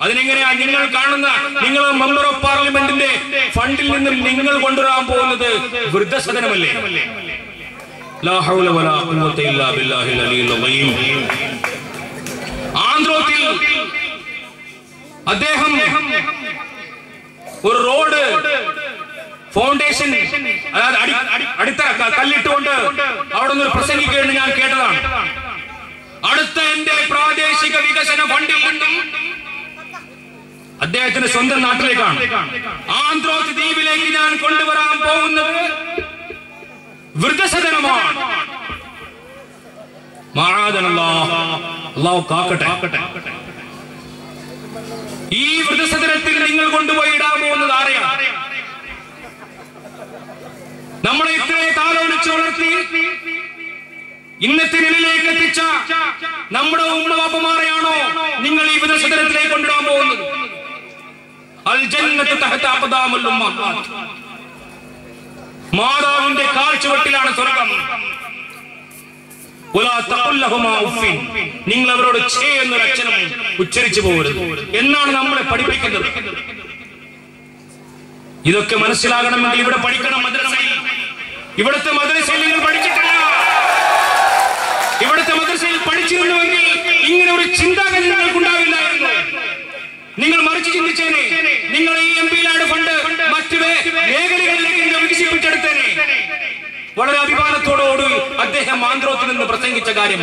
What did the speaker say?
അതിനെങ്ങനെയാ നിങ്ങൾ കാണുന്ന നിങ്ങൾ മെമ്പർ ഓഫ് പാർലമെന്റിന്റെ ഫണ്ടിൽ നിന്നും നിങ്ങൾ കൊണ്ടുവരാൻ പോകുന്നത് വൃദ്ധസദനമല്ലേ. ആന്ധ്രോത്തിൽ അദ്ദേഹം ഒരു റോഡ് ഫൗണ്ടേഷൻ അതായത് അടി അടി- അടിത്തറ കല്ലിട്ടുകൊണ്ട് അവിടെ നിന്ന് പ്രസംഗിക്കുകയെന്ന് ഞാൻ കേട്ടതാണ് അടുത്ത എന്റെ പ്രാദേശിക വികസന ഫണ്ടിൽ നിന്നും അദ്ദേഹത്തിന്റെ സ്വന്തം നാട്ടിലേക്കാണ്. ആന്ത്രോസ് ദ്വീപിലേക്ക് ഞാൻ കൊണ്ടുവരാൻ പോകുന്നത് വൃദ്ധസദനമാണ്. കാക്കട്ടെ. ഈ വൃദ്ധസദനത്തിൽ നിങ്ങൾ കൊണ്ടുപോയി ഇടാൻ പോകുന്നത് ആരെയാണ്? നമ്മളെ ഇത്രയും താലോലിച്ച് വളർത്തി ഇന്നത്തെ നിലയിലേക്ക് എത്തിച്ച നമ്മുടെ ഉമ്മവാപ്പമാരെയാണോ നിങ്ങൾ ഈ വൃദ്ധസദനത്തിലേക്ക് കൊണ്ടിടാൻ പോകുന്നത്? മാതാവിന്റെ കാഴ്ചവട്ടിലാണ് സ്വർഗം. നിങ്ങൾ അവരോട് ഛേ എന്നൊരു അച്ഛനും ഉച്ചരിച്ചു പോകരുത്. എന്നാണ് നമ്മളെ പഠിപ്പിക്കുന്നത്. ഇതൊക്കെ മനസ്സിലാകണമെങ്കിൽ ഇവിടെ പഠിക്കണം മദ്രസയിൽ. ഇവിടുത്തെ മദ്രസയിൽ നിങ്ങൾ പഠിച്ചിട്ടില്ല. ഇവിടുത്തെ മദ്രസയിൽ പഠിച്ചിരുന്നുവെങ്കിൽ ഇങ്ങനെ ഒരു ചിന്താഗതി നിങ്ങൾക്കുണ്ടാവില്ലായിരുന്നു. നിങ്ങൾ മറിച്ച് ചിന്തിച്ചേനെ വളരെ അഭിമാനത്തോടുകൂടി അദ്ദേഹം ആന്ധ്രോത്തിൽ നിന്ന് പ്രസംഗിച്ച കാര്യം.